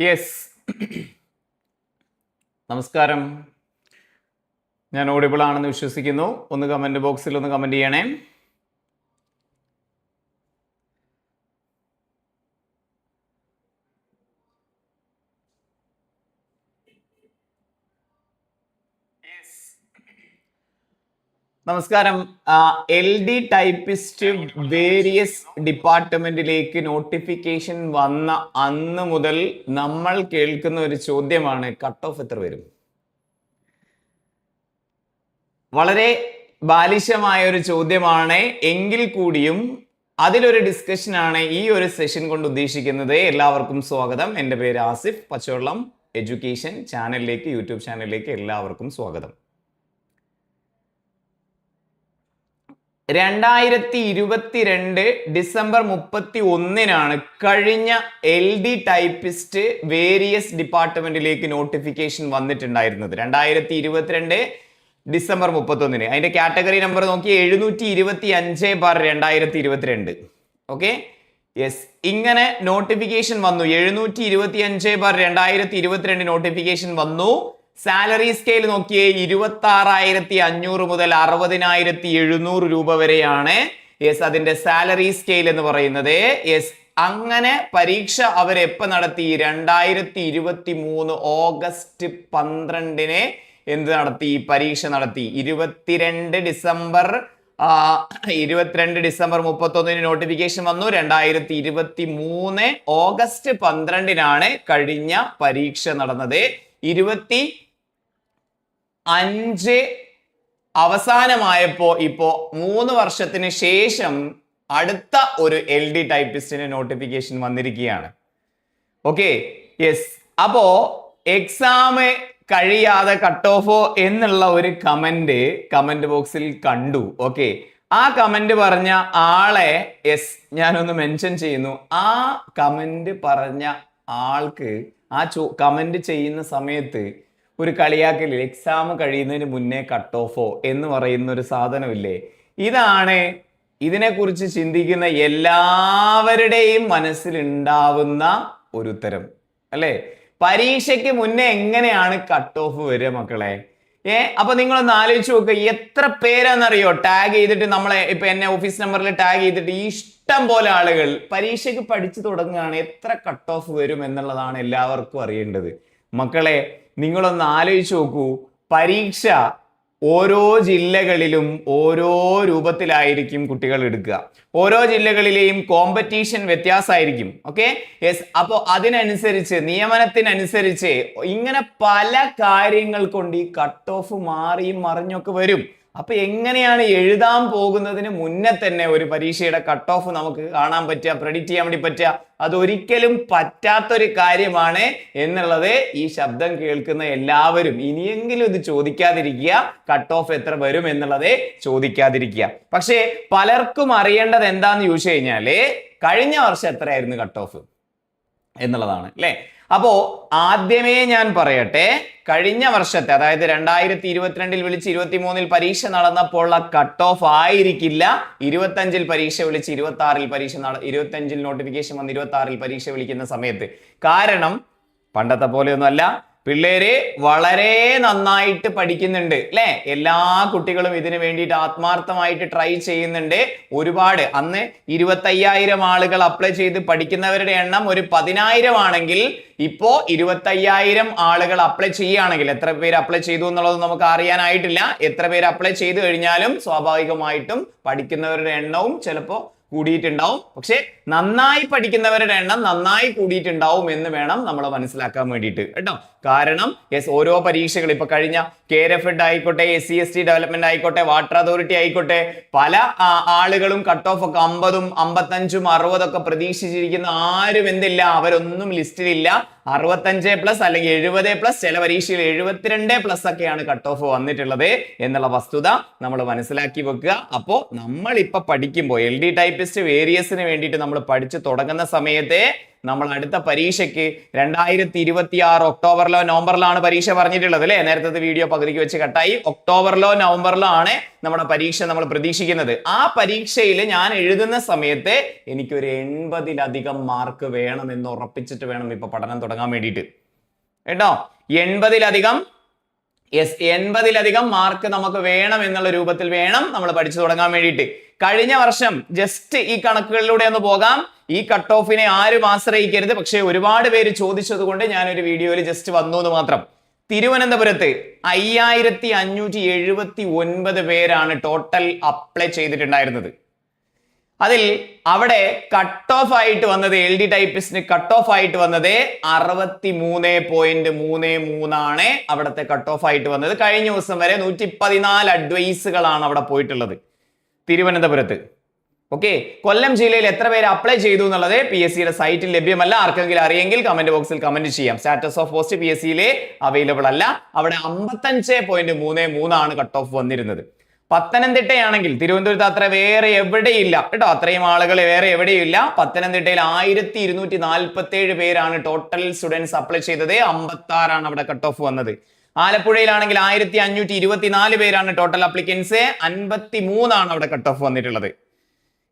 Yes നമസ്കാരം. ഞാൻ audible ആണെന്ന് വിശ്വസിക്കുന്നു. ഒന്ന് കമന്റ് ബോക്സിൽ ഒന്ന് കമന്റ് ചെയ്യണേ. നമസ്കാരം. എൽ ഡി ടൈപ്പിസ്റ്റ് വേരിയസ് ഡിപ്പാർട്ട്മെന്റിലേക്ക് നോട്ടിഫിക്കേഷൻ വന്ന അന്ന് മുതൽ നമ്മൾ കേൾക്കുന്ന ഒരു ചോദ്യമാണ് കട്ട് ഓഫ് എത്ര വരും? വളരെ ബാലിശമായ ഒരു ചോദ്യമാണ്. എങ്കിൽ കൂടിയും അതിലൊരു ഡിസ്കഷനാണ് ഈ ഒരു സെഷൻ കൊണ്ട് ഉദ്ദേശിക്കുന്നത്. എല്ലാവർക്കും സ്വാഗതം. എന്റെ പേര് ആസിഫ്. പച്ചവെള്ളം എഡ്യൂക്കേഷൻ ചാനലിലേക്ക് യൂട്യൂബ് ചാനലിലേക്ക് എല്ലാവർക്കും സ്വാഗതം. രണ്ടായിരത്തി ഇരുപത്തിരണ്ട് ഡിസംബർ മുപ്പത്തി ഒന്നിനാണ് കഴിഞ്ഞ എൽ ഡി ടൈപ്പിസ്റ്റ് വേരിയസ് ഡിപ്പാർട്ട്മെന്റിലേക്ക് നോട്ടിഫിക്കേഷൻ വന്നിട്ടുണ്ടായിരുന്നത്. രണ്ടായിരത്തി ഇരുപത്തിരണ്ട് ഡിസംബർ മുപ്പത്തി ഒന്നിന് അതിന്റെ കാറ്റഗറി നമ്പർ നോക്കി എഴുന്നൂറ്റി ഇരുപത്തി അഞ്ച് ബാർ രണ്ടായിരത്തി ഇരുപത്തിരണ്ട് ഓക്കെ? യെസ് ഇങ്ങനെ നോട്ടിഫിക്കേഷൻ വന്നു. എഴുന്നൂറ്റി ഇരുപത്തി അഞ്ച് ബാർ രണ്ടായിരത്തി ഇരുപത്തിരണ്ട് നോട്ടിഫിക്കേഷൻ വന്നു. സാലറി സ്കെയിൽ നോക്കിയേ ഇരുപത്തി ആറായിരത്തി അഞ്ഞൂറ് മുതൽ അറുപതിനായിരത്തി എഴുന്നൂറ് രൂപ വരെയാണ് യെസ് അതിന്റെ സാലറി സ്കെയിൽ എന്ന് പറയുന്നത്. യെസ് അങ്ങനെ പരീക്ഷ അവർ എപ്പോ നടത്തി? രണ്ടായിരത്തി ഇരുപത്തി മൂന്ന് ഓഗസ്റ്റ് പന്ത്രണ്ടിന് എന്ത് നടത്തി? പരീക്ഷ നടത്തി. ഇരുപത്തിരണ്ട് ഡിസംബർ ഇരുപത്തിരണ്ട് ഡിസംബർ മുപ്പത്തൊന്നിന് നോട്ടിഫിക്കേഷൻ വന്നു. രണ്ടായിരത്തി ഇരുപത്തി മൂന്ന് ഓഗസ്റ്റ് പന്ത്രണ്ടിനാണ് കഴിഞ്ഞ പരീക്ഷ നടന്നത്. ഇരുപത്തി അഞ്ച് അവസാനമായപ്പോ ഇപ്പോ മൂന്ന് വർഷത്തിന് ശേഷം അടുത്ത ഒരു എൽ ഡി ടൈപ്പിസ്റ്റിന് നോട്ടിഫിക്കേഷൻ വന്നിരിക്കുകയാണ്. ഓക്കെ യെസ് അപ്പോ എക്സാം കഴിയാതെ കട്ട് ഓഫോ എന്നുള്ള ഒരു കമന്റ് കമന്റ് ബോക്സിൽ കണ്ടു. ഓക്കെ ആ കമന്റ് പറഞ്ഞ ആളെ യെസ് ഞാനൊന്ന് മെൻഷൻ ചെയ്യുന്നു. ആ കമന്റ് പറഞ്ഞ ആൾക്ക് ആ ചോ കമന്റ് ചെയ്യുന്ന സമയത്ത് ഒരു കളിയാക്കലിൽ എക്സാം കഴിയുന്നതിന് മുന്നേ കട്ട് ഓഫോ എന്ന് പറയുന്ന ഒരു സാധനമില്ലേ? ഇതാണ് ഇതിനെക്കുറിച്ച് ചിന്തിക്കുന്ന എല്ലാവരുടെയും മനസ്സിലുണ്ടാവുന്ന ഒരു ഉത്തരം അല്ലേ? പരീക്ഷയ്ക്ക് മുന്നേ എങ്ങനെയാണ് കട്ട് ഓഫ് വരിക മക്കളെ? ഏ അപ്പൊ നിങ്ങളൊന്ന് ആലോചിച്ച് നോക്കുക എത്ര പേരാണെന്നറിയോ? ടാഗ് ചെയ്തിട്ട് നമ്മളെ ഇപ്പൊ എന്നെ ഓഫീസ് നമ്പറിൽ ടാഗ് ചെയ്തിട്ട് ഇഷ്ടം പോലെ ആളുകൾ പരീക്ഷയ്ക്ക് പഠിച്ചു തുടങ്ങുകയാണ് എത്ര കട്ട് ഓഫ് വരും എന്നുള്ളതാണ് എല്ലാവർക്കും അറിയേണ്ടത്. മക്കളെ നിങ്ങളൊന്ന് ആലോചിച്ച് നോക്കൂ. പരീക്ഷ ഓരോ ജില്ലകളിലും ഓരോ രൂപത്തിലായിരിക്കും കുട്ടികൾ എടുക്കുക. ഓരോ ജില്ലകളിലെയും കോമ്പറ്റീഷൻ വ്യത്യാസമായിരിക്കും. ഓക്കെ യെസ് അപ്പോൾ അതിനനുസരിച്ച് നിയമനത്തിനനുസരിച്ച് ഇങ്ങനെ പല കാര്യങ്ങൾ കൊണ്ട് ഈ കട്ട് ഓഫ് മാറിയും മറിഞ്ഞൊക്കെ വരും. അപ്പൊ എങ്ങനെയാണ് എഴുതാൻ പോകുന്നതിന് മുന്നേ തന്നെ ഒരു പരീക്ഷയുടെ കട്ട് ഓഫ് നമുക്ക് കാണാൻ പറ്റുക പ്രെഡിക്റ്റ് ചെയ്യാൻ വേണ്ടി പറ്റുക. അതൊരിക്കലും പറ്റാത്തൊരു കാര്യമാണ് എന്നുള്ളത് ഈ ശബ്ദം കേൾക്കുന്ന എല്ലാവരും ഇനിയെങ്കിലും ഇത് ചോദിക്കാതിരിക്കുക കട്ട് ഓഫ് എത്ര വരും എന്നുള്ളത് ചോദിക്കാതിരിക്കുക. പക്ഷേ പലർക്കും അറിയേണ്ടത് എന്താന്ന് ചോദിച്ചു കഴിഞ്ഞാൽ കഴിഞ്ഞ വർഷം എത്രയായിരുന്നു കട്ട് ഓഫ് എന്നുള്ളതാണ് അല്ലേ? അപ്പോ ആദ്യമേ ഞാൻ പറയട്ടെ കഴിഞ്ഞ വർഷത്തെ അതായത് രണ്ടായിരത്തി ഇരുപത്തിരണ്ടിൽ വിളിച്ച് ഇരുപത്തി മൂന്നിൽ പരീക്ഷ നടന്നപ്പോൾ ആ കട്ട് ഓഫ് ആയിരിക്കില്ല. ഇരുപത്തഞ്ചിൽ പരീക്ഷ വിളിച്ച് ഇരുപത്തി ആറിൽ പരീക്ഷ നട ഇരുപത്തഞ്ചിൽ നോട്ടിഫിക്കേഷൻ വന്ന് ഇരുപത്തി ആറിൽ പരീക്ഷ വിളിക്കുന്ന സമയത്ത്. കാരണം പണ്ടത്തെ പോലെയൊന്നുമല്ല. പിള്ളേര് വളരെ നന്നായിട്ട് പഠിക്കുന്നുണ്ട് അല്ലെ എല്ലാ കുട്ടികളും ഇതിനു വേണ്ടിയിട്ട് ആത്മാർത്ഥമായിട്ട് ട്രൈ ചെയ്യുന്നുണ്ട്. ഒരുപാട്. അന്ന് ഇരുപത്തയ്യായിരം ആളുകൾ അപ്ലൈ ചെയ്ത് പഠിക്കുന്നവരുടെ എണ്ണം ഒരു പതിനായിരം ആണെങ്കിൽ ഇപ്പോ ഇരുപത്തയ്യായിരം ആളുകൾ അപ്ലൈ ചെയ്യുകയാണെങ്കിൽ എത്ര പേര് അപ്ലൈ ചെയ്തു എന്നുള്ളത് നമുക്ക് അറിയാനായിട്ടില്ല. എത്ര പേര് അപ്ലൈ ചെയ്തു കഴിഞ്ഞാലും സ്വാഭാവികമായിട്ടും പഠിക്കുന്നവരുടെ എണ്ണവും ചിലപ്പോ കൂടിയിട്ടുണ്ടാവും. പക്ഷെ നന്നായി പഠിക്കുന്നവരുടെ എണ്ണം നന്നായി കൂടിയിട്ടുണ്ടാവും എന്ന് വേണം നമ്മൾ മനസ്സിലാക്കാൻ വേണ്ടിയിട്ട് കേട്ടോ? കാരണം യെസ് ഓരോ പരീക്ഷകൾ ഇപ്പൊ കഴിഞ്ഞ കെ എഫ് എഡ് ആയിക്കോട്ടെ S C S T development ആയിക്കോട്ടെ വാട്ടർ അതോറിറ്റി ആയിക്കോട്ടെ പല ആളുകളും കട്ട് ഓഫ് ഒക്കെ അമ്പതും അമ്പത്തഞ്ചും ഒക്കെ പ്രതീക്ഷിച്ചിരിക്കുന്ന ആരും എന്തില്ല അവരൊന്നും ലിസ്റ്റിലില്ല. അറുപത്തഞ്ച് പ്ലസ് അല്ലെങ്കിൽ എഴുപത് പ്ലസ് ചില പരീക്ഷയിൽ എഴുപത്തിരണ്ട് പ്ലസ് ഒക്കെയാണ് കട്ട് ഓഫ് വന്നിട്ടുള്ളത് എന്നുള്ള വസ്തുത നമ്മൾ മനസ്സിലാക്കി വെക്കുക. അപ്പോൾ നമ്മൾ ഇപ്പൊ പഠിക്കുമ്പോൾ എൽ ഡി ടൈപ്പിസ്റ്റ് വേരിയസിന് വേണ്ടിയിട്ട് നമ്മൾ പഠിച്ചു തുടങ്ങുന്ന സമയത്ത് നമ്മൾ അടുത്ത പരീക്ഷയ്ക്ക് രണ്ടായിരത്തി ഇരുപത്തി ആറ് ഒക്ടോബറിലോ നവംബറിലോ ആണ് പരീക്ഷ പറഞ്ഞിട്ടുള്ളത് അല്ലേ? നേരത്തെ വീഡിയോ പകുതിക്ക് വെച്ച് കട്ടായി ഒക്ടോബറിലോ നവംബറിലോ ആണ് നമ്മുടെ പരീക്ഷ നമ്മൾ പ്രതീക്ഷിക്കുന്നത്. ആ പരീക്ഷയിൽ ഞാൻ എഴുതുന്ന സമയത്ത് എനിക്കൊരു എൺപതിലധികം മാർക്ക് വേണം എന്ന് ഉറപ്പിച്ചിട്ട് വേണം ഇപ്പൊ പഠനം തുടങ്ങാൻ വേണ്ടിയിട്ട്. കേട്ടോ? എൺപതിലധികം യെസ് എൺപതിലധികം മാർക്ക് നമുക്ക് വേണം എന്നുള്ള രൂപത്തിൽ വേണം നമ്മൾ പഠിച്ചു തുടങ്ങാൻ വേണ്ടിയിട്ട്. കഴിഞ്ഞ വർഷം ജസ്റ്റ് ഈ കണക്കുകളിലൂടെ ഒന്ന് പോകാം. ഈ കട്ട് ഓഫിനെ ആരും ആശ്രയിക്കരുത്. പക്ഷേ ഒരുപാട് പേര് ചോദിച്ചത് കൊണ്ട് ഞാൻ ഒരു വീഡിയോയിൽ ജസ്റ്റ് വന്നു എന്ന് മാത്രം. തിരുവനന്തപുരത്ത് അയ്യായിരത്തി അഞ്ഞൂറ്റി എഴുപത്തി ഒൻപത് പേരാണ് ടോട്ടൽ അപ്ലൈ ചെയ്തിട്ടുണ്ടായിരുന്നത്. അതിൽ അവിടെ കട്ട് ഓഫ് ആയിട്ട് വന്നത് എൽ ഡി ടൈപ്പിസ്റ്റിന് കട്ട് ഓഫ് ആയിട്ട് വന്നത് അറുപത്തി മൂന്ന് പോയിന്റ് മൂന്ന് മൂന്നാണ് അവിടുത്തെ കട്ട് ഓഫ് ആയിട്ട് വന്നത്. കഴിഞ്ഞ ദിവസം വരെ നൂറ്റി പതിനാല് അഡ്വൈസുകളാണ് അവിടെ പോയിട്ടുള്ളത്. തിരുവനന്തപുരത്ത്. ഓക്കെ കൊല്ലം ജില്ലയിൽ എത്ര പേര് അപ്ലൈ ചെയ്തു എന്നുള്ളത് പി എസ് സിയുടെ സൈറ്റിൽ ലഭ്യമല്ല. ആർക്കെങ്കിലും അറിയെങ്കിൽ കമന്റ് ബോക്സിൽ കമന്റ് ചെയ്യാം. Status of post P S സിയിലെ അവൈലബിൾ അല്ല. അവിടെ അമ്പത്തഞ്ച് പോയിന്റ് മൂന്ന് മൂന്നാണ് കട്ട് ഓഫ് വന്നിരുന്നത്. പത്തനംതിട്ടയാണെങ്കിൽ തിരുവനന്തപുരത്ത് അത്ര വേറെ എവിടെയില്ല. കേട്ടോ അത്രയും ആളുകൾ വേറെ എവിടെയില്ല. പത്തനംതിട്ടയിൽ ആയിരത്തി ഇരുന്നൂറ്റി നാൽപ്പത്തി ഏഴ് പേരാണ് ടോട്ടൽ സ്റ്റുഡൻസ് അപ്ലൈ ചെയ്തത്. അമ്പത്തി ആറാണ് അവിടെ കട്ട് ഓഫ് വന്നത്. ആലപ്പുഴയിലാണെങ്കിൽ ആയിരത്തി അഞ്ഞൂറ്റി ഇരുപത്തിനാല് പേരാണ് ടോട്ടൽ അപ്ലിക്കൻസ് അൻപത്തി മൂന്നാണ് അവിടെ കട്ട് ഓഫ് വന്നിട്ടുള്ളത്.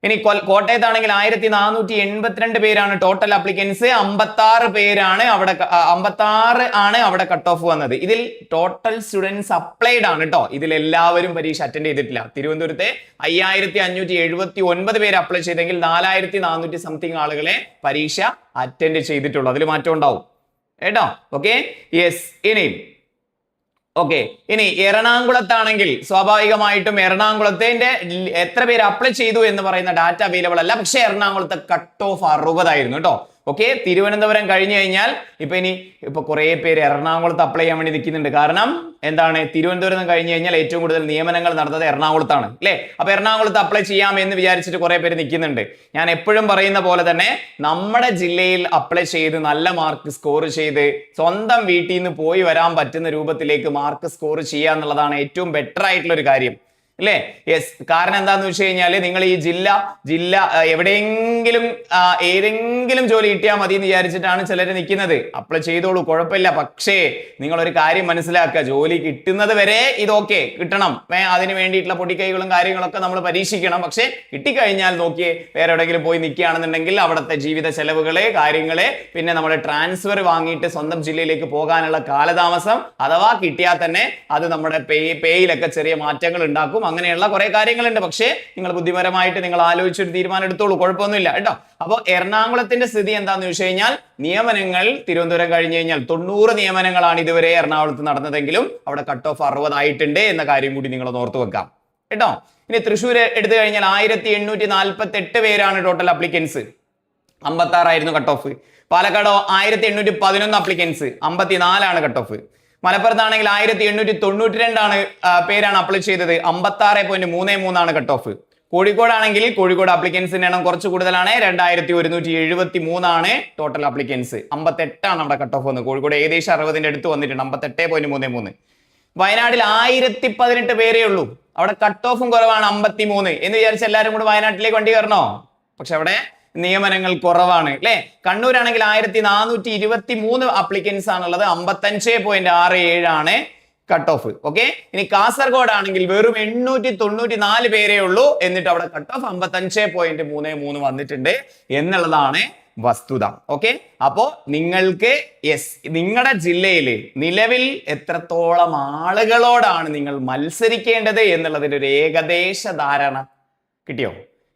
ഇനി കോട്ടയത്താണെങ്കിൽ ആയിരത്തി നാനൂറ്റി എൺപത്തിരണ്ട് പേരാണ് ടോട്ടൽ അപ്ലിക്കൻസ് അമ്പത്തി ആറ് പേരാണ് അവിടെ അമ്പത്തി ആറ് ആണ് അവിടെ കട്ട് ഓഫ് വന്നത്. ഇതിൽ ടോട്ടൽ സ്റ്റുഡൻസ് അപ്ലൈഡ് ആണ് കേട്ടോ ഇതിൽ എല്ലാവരും പരീക്ഷ അറ്റൻഡ് ചെയ്തിട്ടില്ല. തിരുവനന്തപുരത്തെ അയ്യായിരത്തി അഞ്ഞൂറ്റി എഴുപത്തി ഒൻപത് പേര് അപ്ലൈ ചെയ്തെങ്കിൽ നാലായിരത്തി നാനൂറ്റി സംതിങ് ആളുകളെ പരീക്ഷ അറ്റൻഡ് ചെയ്തിട്ടുള്ളൂ. അതിൽ മാറ്റം ഉണ്ടാവും. കേട്ടോ? ഓക്കെ യെസ് ഇനി ഓക്കെ ഇനി എറണാകുളത്താണെങ്കിൽ സ്വാഭാവികമായിട്ടും എറണാകുളത്തിന്റെ എത്ര പേര് അപ്ലൈ ചെയ്തു എന്ന് പറയുന്ന ഡാറ്റ അവൈലബിൾ അല്ല. പക്ഷെ എറണാകുളത്തെ കട്ട് ഓഫ് അറുപതായിരുന്നു കേട്ടോ ഓക്കെ തിരുവനന്തപുരം കഴിഞ്ഞു കഴിഞ്ഞാൽ ഇപ്പൊ ഇനി ഇപ്പൊ കുറെ പേര് എറണാകുളത്ത് അപ്ലൈ ചെയ്യാൻ വേണ്ടി നിൽക്കുന്നുണ്ട്. കാരണം എന്താണ്? തിരുവനന്തപുരം കഴിഞ്ഞു കഴിഞ്ഞാൽ ഏറ്റവും കൂടുതൽ നിയമനങ്ങൾ നടന്നത് എറണാകുളത്താണ്. അല്ലേ? അപ്പൊ എറണാകുളത്ത് അപ്ലൈ ചെയ്യാം എന്ന് വിചാരിച്ചിട്ട് കുറെ പേര് നിൽക്കുന്നുണ്ട്. ഞാൻ എപ്പോഴും പറയുന്ന പോലെ തന്നെ നമ്മുടെ ജില്ലയിൽ അപ്ലൈ ചെയ്ത് നല്ല മാർക്ക് സ്കോർ ചെയ്ത് സ്വന്തം വീട്ടിൽ നിന്ന് പോയി വരാൻ പറ്റുന്ന രൂപത്തിലേക്ക് മാർക്ക് സ്കോർ ചെയ്യുക എന്നുള്ളതാണ് ഏറ്റവും ബെറ്റർ ആയിട്ടുള്ള ഒരു കാര്യം. അല്ലേ? യെസ് കാരണം എന്താന്ന് വെച്ച് കഴിഞ്ഞാൽ നിങ്ങൾ ഈ ജില്ല ജില്ല എവിടെയെങ്കിലും ഏതെങ്കിലും ജോലി കിട്ടിയാൽ മതി എന്ന് വിചാരിച്ചിട്ടാണ് ചിലർ നിൽക്കുന്നത് അപ്ലൈ ചെയ്തോളൂ. കുഴപ്പമില്ല. പക്ഷേ നിങ്ങൾ ഒരു കാര്യം മനസ്സിലാക്കുക. ജോലി കിട്ടുന്നത് വരെ ഇതൊക്കെ കിട്ടണം. അതിന് വേണ്ടിയിട്ടുള്ള പൊടിക്കൈകളും കാര്യങ്ങളൊക്കെ നമ്മൾ പരീക്ഷിക്കണം. പക്ഷേ കിട്ടിക്കഴിഞ്ഞാൽ നോക്കിയേ വേറെ എവിടെയെങ്കിലും പോയി നിൽക്കുകയാണെന്നുണ്ടെങ്കിൽ അവിടുത്തെ ജീവിത ചെലവുകളെ കാര്യങ്ങളെ പിന്നെ നമ്മൾ ട്രാൻസ്ഫർ വാങ്ങിയിട്ട് സ്വന്തം ജില്ലയിലേക്ക് പോകാനുള്ള കാലതാമസം അഥവാ കിട്ടിയാൽ തന്നെ അത് നമ്മുടെ പേ പേയിലൊക്കെ ചെറിയ മാറ്റങ്ങൾ ഉണ്ടാക്കും. അങ്ങനെയുള്ള കുറെ കാര്യങ്ങളുണ്ട്. പക്ഷേ നിങ്ങൾ ബുദ്ധിപരമായിട്ട് നിങ്ങൾ ആലോചിച്ചൊരു തീരുമാനം എടുത്തോളൂ. കുഴപ്പമൊന്നുമില്ല. കേട്ടോ? അപ്പോൾ എറണാകുളത്തിന്റെ സ്ഥിതി എന്താന്ന് ചോദിച്ചു കഴിഞ്ഞാൽ നിയമനങ്ങൾ തിരുവനന്തപുരം കഴിഞ്ഞു കഴിഞ്ഞാൽ തൊണ്ണൂറ് നിയമനങ്ങളാണ് ഇതുവരെ എറണാകുളത്ത് നടന്നതെങ്കിലും അവിടെ കട്ട് ഓഫ് അറുപതായിട്ടുണ്ട് എന്ന കാര്യം കൂടി നിങ്ങൾ ഓർത്തു വെക്കാം. കേട്ടോ? ഇനി തൃശ്ശൂർ എടുത്തു കഴിഞ്ഞാൽ ആയിരത്തി എണ്ണൂറ്റി നാൽപ്പത്തി എട്ട് പേരാണ് ടോട്ടൽ അപ്ലിക്കൻസ് അമ്പത്തി ആറായിരുന്നു കട്ട് ഓഫ് പാലക്കാട് ആയിരത്തി എണ്ണൂറ്റി പതിനൊന്ന് അപ്ലിക്കൻസ് അമ്പത്തിനാലാണ് കട്ട് ഓഫ് മലപ്പുറത്താണെങ്കിൽ ആയിരത്തി എണ്ണൂറ്റി തൊണ്ണൂറ്റി രണ്ടാണ് പേരാണ് അപ്ലൈ ചെയ്തത്. അമ്പത്തി ആറ് പോയിന്റ് മൂന്ന് മൂന്നാണ് കട്ട് ഓഫ് കോഴിക്കോടാണെങ്കിൽ കോഴിക്കോട് അപ്ലിക്കൻസിന്റെ എണ്ണം കുറച്ച് കൂടുതലാണ്. രണ്ടായിരത്തി ഒരുന്നൂറ്റി എഴുപത്തി മൂന്നാണ് ടോട്ടൽ അപ്ലിക്കൻസ് അമ്പത്തെട്ടാണ് നമ്മുടെ കട്ട് ഓഫ് വന്നത്. കോഴിക്കോട് ഏകദേശം അറുപതിന്റെ അടുത്ത് വന്നിട്ടുണ്ട്. അമ്പത്തെട്ട് പോയിന്റ് മൂന്ന് മൂന്ന്. വയനാട്ടിൽ ആയിരത്തി പതിനെട്ട് പേരേ ഉള്ളൂ. അവിടെ കട്ട് ഓഫും കുറവാണ് അമ്പത്തി മൂന്ന് എന്ന് വിചാരിച്ച് എല്ലാവരും കൂടെ വയനാട്ടിലേക്ക് വണ്ടി കയറണോ? പക്ഷെ അവിടെ നിയമനങ്ങൾ കുറവാണ് അല്ലെ കണ്ണൂരാണെങ്കിൽ ആയിരത്തി നാനൂറ്റി ഇരുപത്തി മൂന്ന് അപ്ലിക്കൻസ് ആണുള്ളത് അമ്പത്തഞ്ച് പോയിന്റ് ആറ് ഏഴാണ് കട്ട് ഓഫ് ഓക്കെ ഇനി കാസർഗോഡ് ആണെങ്കിൽ വെറും എണ്ണൂറ്റി തൊണ്ണൂറ്റി നാല് പേരേ ഉള്ളൂ എന്നിട്ട് അവിടെ കട്ട് ഓഫ് അമ്പത്തഞ്ച് പോയിന്റ് മൂന്ന് മൂന്ന് വന്നിട്ടുണ്ട് എന്നുള്ളതാണ് വസ്തുത. ഓക്കെ അപ്പോ നിങ്ങൾക്ക് യെസ് നിങ്ങളുടെ ജില്ലയിൽ നിലവിൽ എത്രത്തോളം ആളുകളോടാണ് നിങ്ങൾ മത്സരിക്കേണ്ടത് എന്നുള്ളതിന്റെ ഒരു ഏകദേശ ധാരണ കിട്ടിയോ?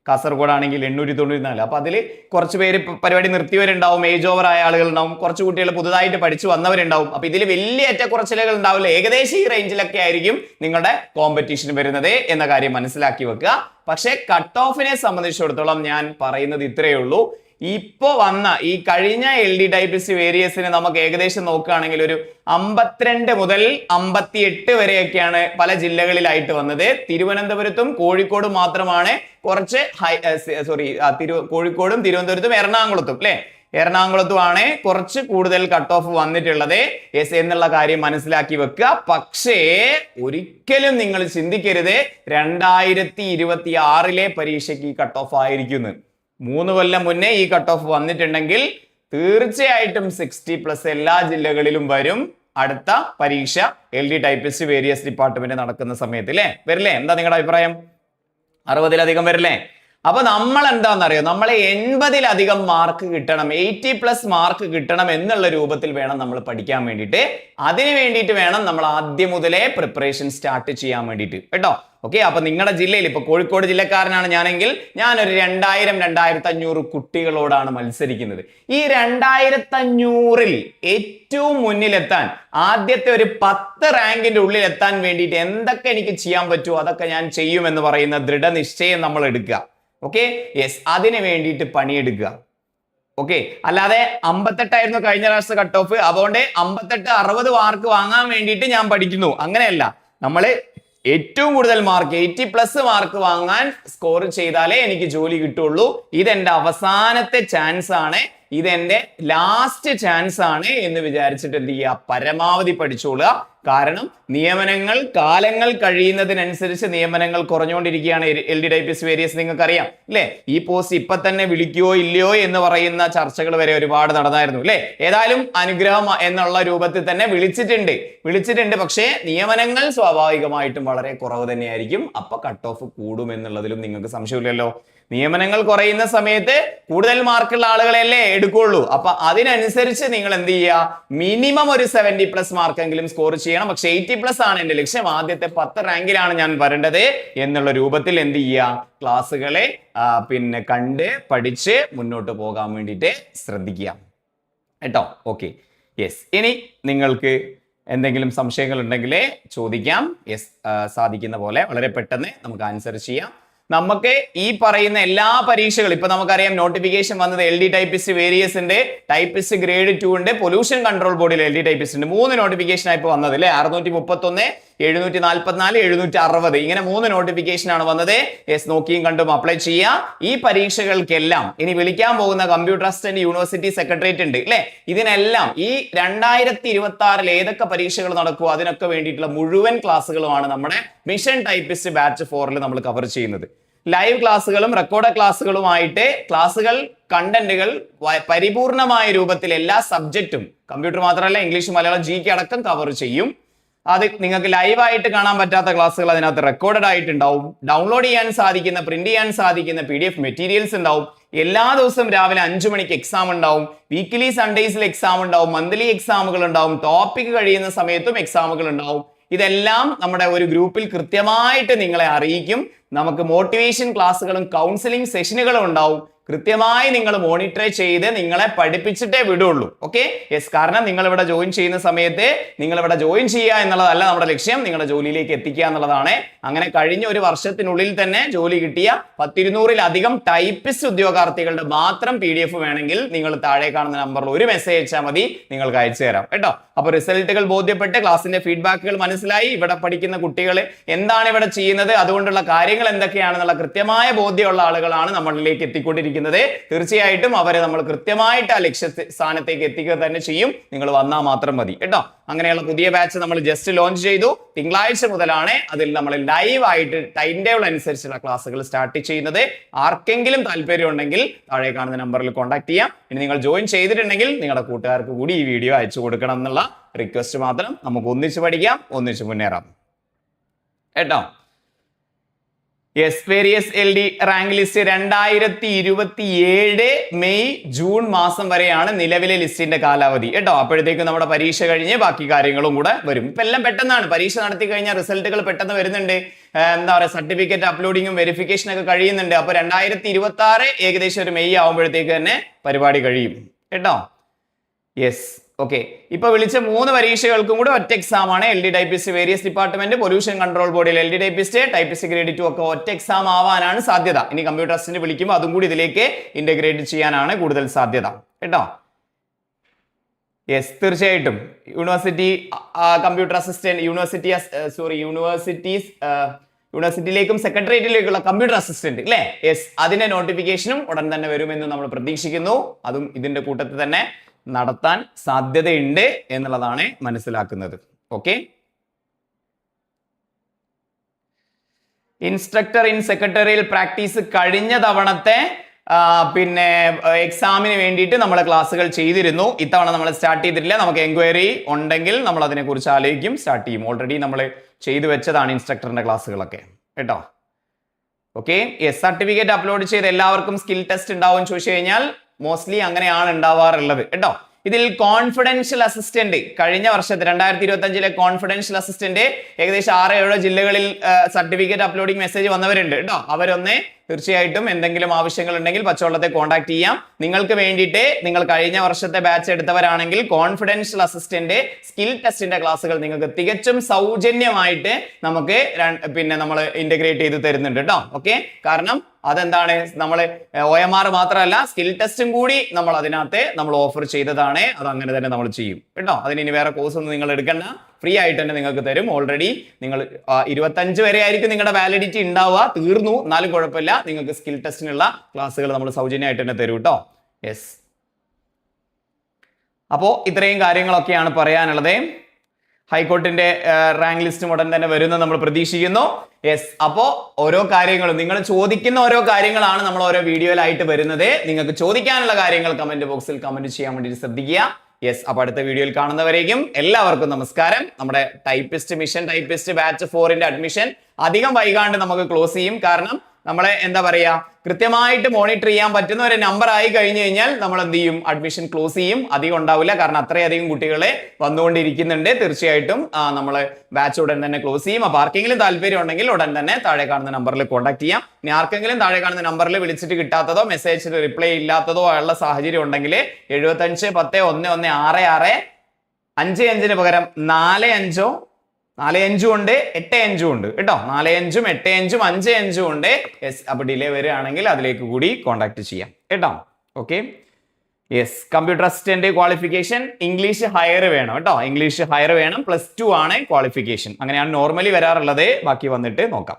കാസർഗോഡ് ആണെങ്കിൽ എണ്ണൂറ്റി തൊണ്ണൂറ്റി നാല് അപ്പൊ അതിൽ കുറച്ച് പേര് പരിപാടി നിർത്തിയവരുണ്ടാവും ഏജ് ഓവർ ആയ ആളുകളുണ്ടാവും കുറച്ച് കുട്ടികൾ പുതുതായിട്ട് പഠിച്ചു വന്നവരുണ്ടാവും. അപ്പൊ ഇതിൽ വലിയ ഏറ്റക്കുറച്ചിലുകൾ ഉണ്ടാവില്ല. ഏകദേശം ഈ റേഞ്ചിലൊക്കെ ആയിരിക്കും നിങ്ങളുടെ കോമ്പറ്റീഷൻ വരുന്നത് എന്ന കാര്യം മനസ്സിലാക്കി വെക്കുക. പക്ഷേ കട്ട് ഓഫിനെ സംബന്ധിച്ചിടത്തോളം ഞാൻ പറയുന്നത് ഇത്രയേ ഉള്ളൂ. ഇപ്പോ വന്ന ഈ കഴിഞ്ഞ എൽ ഡി ടൈപ്പിസ്റ്റ് വേരിയസിന് നമുക്ക് ഏകദേശം നോക്കുകയാണെങ്കിൽ ഒരു അമ്പത്തിരണ്ട് മുതൽ അമ്പത്തിയെട്ട് വരെയൊക്കെയാണ് പല ജില്ലകളിലായിട്ട് വന്നത്. തിരുവനന്തപുരത്തും കോഴിക്കോടും മാത്രമാണ്. കുറച്ച് ഹൈ സോറി തിരു കോഴിക്കോടും തിരുവനന്തപുരത്തും എറണാകുളത്തും അല്ലെ? എറണാകുളത്തുമാണ് കുറച്ച് കൂടുതൽ കട്ട് ഓഫ് വന്നിട്ടുള്ളത്. എസ് എന്നുള്ള കാര്യം മനസ്സിലാക്കി വെക്കുക. പക്ഷേ ഒരിക്കലും നിങ്ങൾ ചിന്തിക്കരുത്. രണ്ടായിരത്തി ഇരുപത്തി ആറിലെ പരീക്ഷയ്ക്ക് കട്ട് ഓഫ് ആയിരിക്കുന്നു മൂന്ന് കൊല്ലം മുന്നേ ഈ കട്ട് ഓഫ് വന്നിട്ടുണ്ടെങ്കിൽ തീർച്ചയായിട്ടും സിക്സ്റ്റി പ്ലസ് എല്ലാ ജില്ലകളിലും വരും. അടുത്ത പരീക്ഷ L D typist various department നടക്കുന്ന സമയത്ത് അല്ലേ വരില്ലേ? എന്താ നിങ്ങളുടെ അഭിപ്രായം? അറുപതിലധികം വരില്ലേ? അപ്പൊ നമ്മൾ എന്താണെന്നറിയോ നമ്മളെ എൺപതിലധികം മാർക്ക് കിട്ടണം എയ്റ്റി പ്ലസ് മാർക്ക് കിട്ടണം എന്നുള്ള രൂപത്തിൽ വേണം നമ്മൾ പഠിക്കാൻ വേണ്ടിയിട്ട്. അതിന് വേണ്ടിയിട്ട് വേണം നമ്മൾ ആദ്യം മുതലേ പ്രിപ്പറേഷൻ സ്റ്റാർട്ട് ചെയ്യാൻ വേണ്ടിയിട്ട്. കേട്ടോ? ഓക്കെ അപ്പൊ നിങ്ങളുടെ ജില്ലയിൽ ഇപ്പൊ കോഴിക്കോട് ജില്ലക്കാരനാണ് ഞാനെങ്കിൽ ഞാനൊരു രണ്ടായിരം രണ്ടായിരത്തി അഞ്ഞൂറ് കുട്ടികളോടാണ് മത്സരിക്കുന്നത്. ഈ രണ്ടായിരത്തി അഞ്ഞൂറിൽ ഏറ്റവും മുന്നിലെത്താൻ ആദ്യത്തെ ഒരു പത്ത് റാങ്കിന്റെ ഉള്ളിൽ എത്താൻ വേണ്ടിയിട്ട് എന്തൊക്കെ എനിക്ക് ചെയ്യാൻ പറ്റുമോ അതൊക്കെ ഞാൻ ചെയ്യുമെന്ന് പറയുന്ന ദൃഢനിശ്ചയം നമ്മൾ എടുക്കുക. ഓക്കെ യെസ് അതിന് വേണ്ടിയിട്ട് പണിയെടുക്കുക. ഓക്കെ അല്ലാതെ അമ്പത്തെട്ടായിരുന്നു കഴിഞ്ഞ പ്രാവശ്യത്തെ കട്ട് ഓഫ് അതുകൊണ്ട് അമ്പത്തെട്ട് അറുപത് മാർക്ക് വാങ്ങാൻ വേണ്ടിയിട്ട് ഞാൻ പഠിക്കുന്നു. അങ്ങനെയല്ല. നമ്മൾ ഏറ്റവും കൂടുതൽ മാർക്ക് എയ്റ്റി പ്ലസ് മാർക്ക് വാങ്ങാൻ സ്കോർ ചെയ്താലേ എനിക്ക് ജോലി കിട്ടുള്ളൂ. ഇതെന്റെ അവസാനത്തെ ചാൻസ് ആണ്. ഇതെന്റെ ലാസ്റ്റ് ചാൻസ് ആണ് എന്ന് വിചാരിച്ചിട്ട് എന്ത് ചെയ്യുക? പരമാവധി പഠിച്ചോളുക. കാരണം നിയമനങ്ങൾ കാലങ്ങൾ കഴിയുന്നതിനനുസരിച്ച് നിയമനങ്ങൾ കുറഞ്ഞുകൊണ്ടിരിക്കുകയാണ്. എൽ ഡി ടൈപ്പിസ് വേരിയസ് നിങ്ങൾക്ക് അറിയാം അല്ലേ? ഈ പോസ്റ്റ് ഇപ്പൊ തന്നെ വിളിക്കുകയോ ഇല്ലയോ എന്ന് പറയുന്ന ചർച്ചകൾ വരെ ഒരുപാട് നടന്നായിരുന്നു. അല്ലേ? ഏതായാലും അനുഗ്രഹം എന്നുള്ള രൂപത്തിൽ തന്നെ വിളിച്ചിട്ടുണ്ട്. വിളിച്ചിട്ടുണ്ട്. പക്ഷേ നിയമനങ്ങൾ സ്വാഭാവികമായിട്ടും വളരെ കുറവ് തന്നെയായിരിക്കും. അപ്പൊ കട്ട് ഓഫ് കൂടും എന്നുള്ളതിലും നിങ്ങൾക്ക് സംശയമില്ലല്ലോ. നിയമനങ്ങൾ കുറയുന്ന സമയത്ത് കൂടുതൽ മാർക്കുള്ള ആളുകളെയല്ലേ എടുക്കുള്ളൂ. അപ്പൊ അതിനനുസരിച്ച് നിങ്ങൾ എന്ത് ചെയ്യുക? മിനിമം ഒരു സെവന്റി പ്ലസ് മാർക്കെങ്കിലും സ്കോർ ചെയ്യണം. പക്ഷെ എയ്റ്റി പ്ലസ് ആണ് എന്റെ ലക്ഷ്യം. ആദ്യത്തെ പത്ത് റാങ്കിലാണ് ഞാൻ വരേണ്ടത് എന്നുള്ള രൂപത്തിൽ എന്ത് ചെയ്യുക? ക്ലാസ്സുകളെ പിന്നെ കണ്ട് പഠിച്ച് മുന്നോട്ട് പോകാൻ വേണ്ടിയിട്ട് ശ്രദ്ധിക്കുക. കേട്ടോ? ഓക്കെ യെസ് ഇനി നിങ്ങൾക്ക് എന്തെങ്കിലും സംശയങ്ങൾ ഉണ്ടെങ്കിൽ ചോദിക്കാം യെസ് സാധിക്കുന്ന പോലെ വളരെ പെട്ടെന്ന് നമുക്ക് ആൻസർ ചെയ്യാം. നമുക്ക് ഈ പറയുന്ന എല്ലാ പരീക്ഷകളും ഇപ്പൊ നമുക്കറിയാം നോട്ടിഫിക്കേഷൻ വന്നത് എൽ ഡി ടൈപ്പിസ്റ്റ് വേരിയസിന്റെ ടൈപ്പിസ്റ്റ് ഗ്രേഡ് ടു ഉണ്ട് പൊല്യൂഷൻ കൺട്രോൾ ബോർഡിൽ എൽ ഡി ടൈപ്പിസ്റ്റ് മൂന്ന് നോട്ടിഫിക്കേഷൻ ആയി ഇപ്പോൾ വന്നത് അല്ലെ? അറുന്നൂറ്റി മുപ്പത്തി ഒന്ന് എഴുന്നൂറ്റി നാൽപ്പത്തിനാല് എഴുന്നൂറ്റി അറുപത് ഇങ്ങനെ മൂന്ന് നോട്ടിഫിക്കേഷൻ ആണ് വന്നത്. യെസ് നോക്കിയും കണ്ടും അപ്ലൈ ചെയ്യാം. ഈ പരീക്ഷകൾക്കെല്ലാം ഇനി വിളിക്കാൻ പോകുന്ന കമ്പ്യൂട്ടർ അസിസ്റ്റന്റ് യൂണിവേഴ്സിറ്റി സെക്രട്ടേറിയറ്റ് ഉണ്ട് അല്ലെ? ഇതിനെല്ലാം ഈ രണ്ടായിരത്തി ഇരുപത്തി ആറിൽ ഏതൊക്കെ പരീക്ഷകൾ നടക്കുമോ അതിനൊക്കെ വേണ്ടിയിട്ടുള്ള മുഴുവൻ ക്ലാസ്സുകളുമാണ് നമ്മുടെ മിഷൻ ടൈപ്പിസ്റ്റ് ബാച്ച് ഫോറിൽ നമ്മൾ കവർ ചെയ്യുന്നത്. ലൈവ് ക്ലാസ്സുകളും റെക്കോർഡ് ക്ലാസ്സുകളുമായിട്ട് ക്ലാസ്സുകൾ കണ്ടന്റുകൾ പരിപൂർണമായ രൂപത്തിൽ എല്ലാ സബ്ജക്റ്റും കമ്പ്യൂട്ടർ മാത്രമല്ല ഇംഗ്ലീഷ് മലയാളം ജി അടക്കം കവർ ചെയ്യും. അത് നിങ്ങൾക്ക് ലൈവായിട്ട് കാണാൻ പറ്റാത്ത ക്ലാസ്സുകൾ അതിനകത്ത് റെക്കോർഡഡ് ആയിട്ടുണ്ടാവും. ഡൗൺലോഡ് ചെയ്യാൻ സാധിക്കുന്ന പ്രിന്റ് ചെയ്യാൻ സാധിക്കുന്ന പി ഡി എഫ് മെറ്റീരിയൽസ് ഉണ്ടാവും. എല്ലാ ദിവസവും രാവിലെ അഞ്ചു മണിക്ക് എക്സാം ഉണ്ടാവും. വീക്കിലി സൺഡേസിൽ എക്സാം ഉണ്ടാവും. മന്ത്ലി എക്സാമുകൾ ഉണ്ടാവും. ടോപ്പിക് കഴിയുന്ന സമയത്തും എക്സാമുകൾ ഉണ്ടാവും. ഇതെല്ലാം നമ്മുടെ ഒരു ഗ്രൂപ്പിൽ കൃത്യമായിട്ട് നിങ്ങളെ അറിയിക്കും. നമുക്ക് മോട്ടിവേഷൻ ക്ലാസ്സുകളും കൗൺസിലിംഗ് സെഷനുകളും ഉണ്ടാവും. കൃത്യമായി നിങ്ങൾ മോണിറ്റർ ചെയ്ത് നിങ്ങളെ പഠിപ്പിച്ചിട്ടേ വിടുള്ളൂ. ഓക്കെ യെസ് കാരണം നിങ്ങൾ ഇവിടെ ജോയിൻ ചെയ്യുന്ന സമയത്ത് നിങ്ങൾ ഇവിടെ ജോയിൻ ചെയ്യുക എന്നുള്ളതല്ല നമ്മുടെ ലക്ഷ്യം. നിങ്ങളുടെ ജോലിയിലേക്ക് എത്തിക്കുക എന്നുള്ളതാണ്. അങ്ങനെ കഴിഞ്ഞ ഒരു വർഷത്തിനുള്ളിൽ തന്നെ ജോലി കിട്ടിയ പത്തിരുന്നൂറിലധികം ടൈപ്പിസ്റ്റ് ഉദ്യോഗാർത്ഥികളുടെ മാത്രം പി വേണമെങ്കിൽ നിങ്ങൾ താഴെ കാണുന്ന നമ്പറിൽ ഒരു മെസ്സേജ് അയച്ചാൽ മതി. നിങ്ങൾക്ക് അയച്ചു തരാം. കേട്ടോ? അപ്പൊ റിസൾട്ടുകൾ ബോധ്യപ്പെട്ട് ക്ലാസ്സിന്റെ ഫീഡ്ബാക്കുകൾ മനസ്സിലായി. ഇവിടെ പഠിക്കുന്ന കുട്ടികൾ എന്താണ് ഇവിടെ ചെയ്യുന്നത്? അതുകൊണ്ടുള്ള കാര്യങ്ങൾ എന്തൊക്കെയാണെന്നുള്ള കൃത്യമായ ബോധ്യമുള്ള ആളുകളാണ് നമ്മളിലേക്ക് എത്തിക്കൊണ്ടിരിക്കുന്നത്. തീർച്ചയായിട്ടും അവരെ നമ്മൾ കൃത്യമായിട്ട് ആ ലക്ഷ്യ സ്ഥാനത്തേക്ക് എത്തിക്കുക തന്നെ ചെയ്യും. നിങ്ങൾ വന്നാൽ മാത്രം മതി. കേട്ടോ? അങ്ങനെയുള്ള പുതിയ ബാച്ച് നമ്മൾ ജസ്റ്റ് ലോഞ്ച് ചെയ്തു. തിങ്കളാഴ്ച മുതലാണ് അതിൽ നമ്മൾ ലൈവ് ആയിട്ട് ടൈം ടേബിൾ അനുസരിച്ചുള്ള ക്ലാസ്സുകൾ സ്റ്റാർട്ട് ചെയ്യുന്നത്. ആർക്കെങ്കിലും താല്പര്യം ഉണ്ടെങ്കിൽ താഴെ കാണുന്ന നമ്പറിൽ കോൺടാക്ട് ചെയ്യാം. ഇനി നിങ്ങൾ ജോയിൻ ചെയ്തിട്ടുണ്ടെങ്കിൽ നിങ്ങളുടെ കൂട്ടുകാർക്ക് കൂടി ഈ വീഡിയോ അയച്ചു കൊടുക്കണം എന്നുള്ള റിക്വസ്റ്റ് മാത്രം നമുക്ക് ഒന്നിച്ച് പഠിക്കാം ഒന്നിച്ച് മുന്നേറാം. കേട്ടോ? S various L D rank list രണ്ടായിരത്തി ഇരുപത്തി ഏഴ് മെയ് ജൂൺ മാസം വരെയാണ് നിലവിലെ ലിസ്റ്റിന്റെ കാലാവധി. കേട്ടോ? അപ്പോഴത്തേക്കും നമ്മുടെ പരീക്ഷ കഴിഞ്ഞ് ബാക്കി കാര്യങ്ങളും കൂടെ വരും. ഇപ്പൊ എല്ലാം പെട്ടെന്നാണ്. പരീക്ഷ നടത്തി കഴിഞ്ഞാൽ റിസൾട്ടുകൾ പെട്ടെന്ന് വരുന്നുണ്ട്. എന്താ പറയുക സർട്ടിഫിക്കറ്റ് അപ്ലോഡിങ്ങും വെരിഫിക്കേഷൻ ഒക്കെ കഴിയുന്നുണ്ട്. അപ്പൊ രണ്ടായിരത്തി ഇരുപത്തി ആറ് ഏകദേശം ഒരു മെയ് ആവുമ്പോഴത്തേക്ക് തന്നെ പരിപാടി കഴിയും. കേട്ടോ? യെസ് ഓക്കെ ഇപ്പൊ വിളിച്ച മൂന്ന് പരീക്ഷകൾക്കും കൂടെ ഒറ്റ എക്സാം ആണ്. L D typist various department pollution control ബോർഡിൽ L D typist typist grade two ഒക്കെ ഒറ്റ എക്സാം ആവാനാണ് സാധ്യത. ഇനി കമ്പ്യൂട്ടർ അസിസ്റ്റന്റ് വിളിക്കുമ്പോൾ അതും കൂടി ഇതിലേക്ക് ഇന്റഗ്രേറ്റ് ചെയ്യാനാണ് കൂടുതൽ സാധ്യത. കേട്ടോ? യെസ് തീർച്ചയായിട്ടും. University computer assistant university sorry universities യൂണിവേഴ്സിറ്റിയിലേക്കും സെക്രട്ടേറിയറ്റിലേക്കുള്ള കമ്പ്യൂട്ടർ അസിസ്റ്റന്റ് അല്ലേ യെസ് അതിന്റെ നോട്ടിഫിക്കേഷനും ഉടൻ തന്നെ വരുമെന്ന് നമ്മൾ പ്രതീക്ഷിക്കുന്നു. അതും ഇതിന്റെ കൂട്ടത്തിൽ തന്നെ. നടത്താൻ സാധ്യതയുണ്ട് എന്നുള്ളതാണ് മനസ്സിലാക്കുന്നത്. Okay instructor in secretarial practice കഴിഞ്ഞ തവണത്തെ പിന്നെ എക്സാമിന് വേണ്ടിയിട്ട് നമ്മൾ ക്ലാസ്സുകൾ ചെയ്തിരുന്നു. ഇത്തവണ നമ്മൾ സ്റ്റാർട്ട് ചെയ്തിട്ടില്ല. നമുക്ക് എൻക്വയറി ഉണ്ടെങ്കിൽ നമ്മൾ അതിനെക്കുറിച്ച് ആലോചിക്കും. സ്റ്റാർട്ട് ചെയ്യും. ഓൾറെഡി നമ്മൾ ചെയ്തു വെച്ചതാണ് ഇൻസ്ട്രക്ടറിന്റെ ക്ലാസ്സുകളൊക്കെ. കേട്ടോ? ഓക്കെ എസ് സർട്ടിഫിക്കറ്റ് അപ്ലോഡ് ചെയ്ത് എല്ലാവർക്കും സ്കിൽ ടെസ്റ്റ് ഉണ്ടാവും ചോദിച്ചു കഴിഞ്ഞാൽ മോസ്റ്റ്ലി അങ്ങനെയാണ് ഉണ്ടാവാറുള്ളത്. കേട്ടോ? ഇതിൽ കോൺഫിഡൻഷ്യൽ അസിസ്റ്റന്റ് കഴിഞ്ഞ വർഷത്തെ രണ്ടായിരത്തി ഇരുപത്തി അഞ്ചിലെ കോൺഫിഡൻഷ്യൽ അസിസ്റ്റന്റ് ഏകദേശം ആറ് ഏഴോ ജില്ലകളിൽ സർട്ടിഫിക്കറ്റ് അപ്ലോഡിംഗ് മെസ്സേജ് വന്നവരുണ്ട്. കേട്ടോ? അവരൊന്ന് തീർച്ചയായിട്ടും എന്തെങ്കിലും ആവശ്യങ്ങൾ ഉണ്ടെങ്കിൽ പച്ചവെള്ളത്തെ കോൺടാക്ട് ചെയ്യാം. നിങ്ങൾക്ക് വേണ്ടിയിട്ട് നിങ്ങൾ കഴിഞ്ഞ വർഷത്തെ ബാച്ച് എടുത്തവരാണെങ്കിൽ കോൺഫിഡൻഷ്യൽ അസിസ്റ്റന്റ് സ്കിൽ ടെസ്റ്റിന്റെ ക്ലാസ്സുകൾ നിങ്ങൾക്ക് തികച്ചും സൗജന്യമായിട്ട് നമുക്ക് പിന്നെ നമ്മൾ ഇന്റഗ്രേറ്റ് ചെയ്ത് തരുന്നുണ്ട് കേട്ടോ ഓക്കെ കാരണം അതെന്താണ്? നമ്മൾ ഒ എം ആർ മാത്രമല്ല സ്കിൽ ടെസ്റ്റും കൂടി നമ്മൾ അതിനകത്ത് നമ്മൾ ഓഫർ ചെയ്തതാണ്. അത് അങ്ങനെ തന്നെ നമ്മൾ ചെയ്യും. കേട്ടോ? അതിന് ഇനി വേറെ കോഴ്സ് ഒന്നും നിങ്ങൾ എടുക്കണ്ട. ഫ്രീ ആയിട്ട് തന്നെ നിങ്ങൾക്ക് തരും. ഓൾറെഡി നിങ്ങൾ ഇരുപത്തഞ്ച് വരെ ആയിരിക്കും നിങ്ങളുടെ വാലിഡിറ്റി ഉണ്ടാവുക. തീർന്നു. എന്നാലും കുഴപ്പമില്ല. നിങ്ങൾക്ക് സ്കിൽ ടെസ്റ്റിനുള്ള ക്ലാസ്സുകൾ നമ്മൾ സൗജന്യമായിട്ട് തന്നെ തരും കേട്ടോ യെസ് അപ്പോൾ ഇത്രയും കാര്യങ്ങളൊക്കെയാണ് പറയാനുള്ളത്. ഹൈക്കോർട്ടിന്റെ റാങ്ക് ലിസ്റ്റ് ഉടൻ തന്നെ വരുന്ന നമ്മൾ പ്രതീക്ഷിക്കുന്നു. യെസ് അപ്പോൾ ഓരോ കാര്യങ്ങളും നിങ്ങൾ ചോദിക്കുന്ന ഓരോ കാര്യങ്ങളാണ് നമ്മൾ ഓരോ വീഡിയോയിലായിട്ട് വരുന്നത്. നിങ്ങൾക്ക് ചോദിക്കാനുള്ള കാര്യങ്ങൾ കമന്റ് ബോക്സിൽ കമന്റ് ചെയ്യാൻ വേണ്ടി ശ്രദ്ധിക്കുക. യെസ് അപ്പൊ അടുത്ത വീഡിയോയിൽ കാണുന്നവരേക്കും എല്ലാവർക്കും നമസ്കാരം. നമ്മുടെ ടൈപ്പിസ്റ്റ് മിഷൻ ടൈപ്പിസ്റ്റ് ബാച്ച് ഫോറിന്റെ അഡ്മിഷൻ അധികം വൈകാണ്ട് നമുക്ക് ക്ലോസ് ചെയ്യും. കാരണം നമ്മളെ എന്താ പറയുക കൃത്യമായിട്ട് മോണിറ്റർ ചെയ്യാൻ പറ്റുന്ന ഒരു നമ്പർ ആയി കഴിഞ്ഞു കഴിഞ്ഞാൽ നമ്മൾ എന്ത് ചെയ്യും? അഡ്മിഷൻ ക്ലോസ് ചെയ്യും. അധികം ഉണ്ടാവില്ല. കാരണം അത്രയധികം കുട്ടികളെ വന്നുകൊണ്ടിരിക്കുന്നുണ്ട്. തീർച്ചയായിട്ടും നമ്മൾ ബാച്ച് ഉടൻ തന്നെ ക്ലോസ് ചെയ്യും. അപ്പൊ ആർക്കെങ്കിലും താല്പര്യം ഉണ്ടെങ്കിൽ ഉടൻ തന്നെ താഴെ കാണുന്ന നമ്പറിൽ കോൺടാക്ട് ചെയ്യാം. ഇനി ആർക്കെങ്കിലും താഴെ കാണുന്ന നമ്പറിൽ വിളിച്ചിട്ട് കിട്ടാത്തതോ മെസ്സേജിൽ റിപ്ലൈ ഇല്ലാത്തതോ ഉള്ള സാഹചര്യം ഉണ്ടെങ്കിൽ എഴുപത്തഞ്ച് പത്ത് ഒന്ന് ഒന്ന് ആറ് ആറ് അഞ്ച് അഞ്ചിന് പകരം നാല് അഞ്ചോ നാല് അഞ്ചും ഉണ്ട് എട്ട് അഞ്ചും ഉണ്ട്. കേട്ടോ? നാല് അഞ്ചും എട്ട് അഞ്ചും അഞ്ച് അഞ്ചും ഉണ്ട്. യെസ് അപ്പോൾ ഡിലേ വരികയാണെങ്കിൽ അതിലേക്ക് കൂടി കോൺടാക്ട് ചെയ്യാം. കേട്ടോ? Okay yes computer assistant qualification English higher വേണം. കേട്ടോ? ഇംഗ്ലീഷ് ഹയർ വേണം പ്ലസ് ടു ആണ് ക്വാളിഫിക്കേഷൻ അങ്ങനെയാണ് നോർമലി വരാറുള്ളത്. ബാക്കി വന്നിട്ട് നോക്കാം.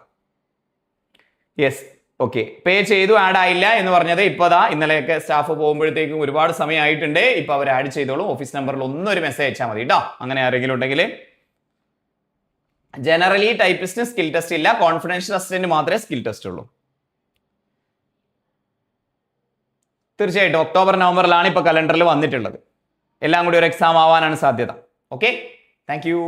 യെസ് ഓക്കെ പേ ചെയ്തു ആഡ് ആയില്ല എന്ന് പറഞ്ഞത് ഇപ്പൊ ദാ ഇന്നലെയൊക്കെ സ്റ്റാഫ് പോകുമ്പോഴത്തേക്കും ഒരുപാട് സമയമായിട്ടുണ്ട്. ഇപ്പൊ അവർ ആഡ് ചെയ്തോളും. ഓഫീസ് നമ്പറിൽ ഒന്നും ഒരു മെസ്സേജ് അയച്ചാൽ മതി. കേട്ടോ? അങ്ങനെ ആരെങ്കിലും ഉണ്ടെങ്കിൽ ജനറലി ടൈപ്പിസ്റ്റിന് സ്കിൽ ടെസ്റ്റ് ഇല്ല. കോൺഫിഡൻഷ്യൽ അസിസ്റ്റന്റ് മാത്രമേ സ്കിൽ ടെസ്റ്റ് ഉള്ളൂ. തീർച്ചയായിട്ടും ഒക്ടോബർ നവംബറിലാണ് ഇപ്പൊ കലണ്ടറിൽ വന്നിട്ടുള്ളത്. എല്ലാം കൂടി ഒരു എക്സാം ആവാനാണ് സാധ്യത. Okay thank you